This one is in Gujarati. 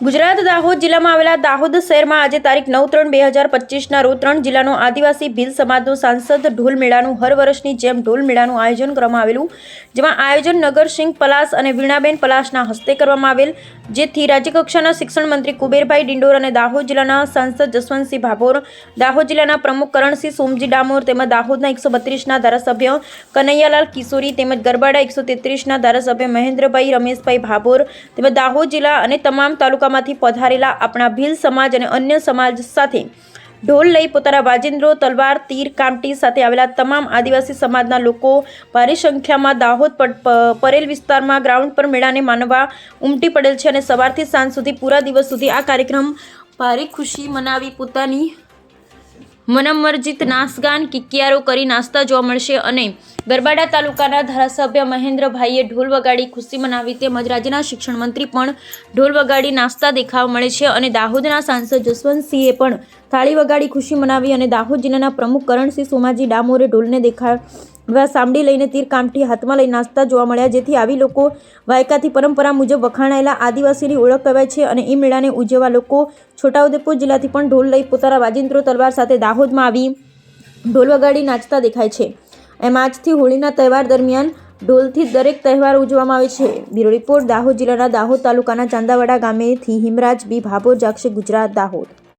ગુજરાત દાહોદ જિલ્લામાં આવેલા દાહોદ શહેરમાં આજે તારીખ નવ ત્રણ બે હજાર પચીસના રોજ ત્રણ જિલ્લાનો આદિવાસી ભીલ સમાજનો સાંસદ ઢોલ મેળાનું હર વર્ષની જેમ ઢોલ મેળાનું આયોજન કરવામાં આવેલું. જેમાં આયોજન નગરસિંહ પલાસ અને વીણાબેન પલાસના હસ્તે કરવામાં આવેલ, જેથી રાજ્યકક્ષાના શિક્ષણ મંત્રી કુબેરભાઈ ડિંડોર અને દાહોદ જિલ્લાના સાંસદ જસવંતસિંહ ભાભોર, દાહોદ જિલ્લાના પ્રમુખ કરણસિંહ સોમજી ડામોર તેમજ દાહોદના એકસો બત્રીસના ધારાસભ્ય કનૈયાલાલ કિશોરી તેમજ ગરબાડા એકસો તેત્રીસના ધારાસભ્ય મહેન્દ્રભાઈ રમેશભાઈ ભાભોર તેમજ દાહોદ જિલ્લા અને તમામ તાલુકામાંથી પધારેલા આપણા ભીલ સમાજ અને અન્ય સમાજ સાથે ઢોલ લઈ પોતાના વાજિંદ્રો, તલવાર, તીર, કામટી સાથે આવેલા તમામ આદિવાસી સમાજના લોકો ભારે સંખ્યામાં દાહોદ પરેલ વિસ્તારમાં ગ્રાઉન્ડ પર મેળાને માનવા ઉમટી પડેલ છે અને સવારથી સાંજ સુધી પૂરા દિવસ સુધી આ કાર્યક્રમ ભારે ખુશી મનાવી પોતાની મનમર્જિત નાસગાન, કિકિયારો કરી નાસ્તા જોવા મળશે અને ગરબાડા તાલુકાના ધારાસભ્ય મહેન્દ્રભાઈએ ઢોલ વગાડી ખુશી મનાવી તેમજ રાજ્યના શિક્ષણ મંત્રી પણ ઢોલ વગાડી નાસ્તા દેખાવા મળે છે અને દાહોદના સાંસદ જસવંતસિંહે પણ થાળી વગાડી ખુશી મનાવી અને દાહોદ જિલ્લાના પ્રમુખ કરણસિંહ સોમાજી ડામોરે ઢોલને દેખાડવા સામડી લઈને તીર કામઠી હાથમાં લઈ નાસ્તા જોવા મળ્યા, જેથી આવી લોકો વાયકાથી પરંપરા મુજબ વખાણાયેલા આદિવાસીની ઓળખ કહેવાય છે અને એ મેળાને ઉજવવા લોકો છોટાઉદેપુર જિલ્લાથી પણ ઢોલ લઈ પોતાના વાજિંત્રો તલવાર સાથે દાહોદમાં આવી ઢોલ વગાડી નાચતા દેખાય છે. એમ આજથી હોળીના તહેવાર દરમિયાન ઢોલથી દરેક તહેવાર ઉજવવામાં આવે છે. બ્યુરો રિપોર્ટ, દાહોદ જિલ્લાના દાહોદ તાલુકાના ચાંદાવાડા ગામેથી હિમરાજ બી. ભાભોર, જાગશે ગુજરાત, દાહોદ.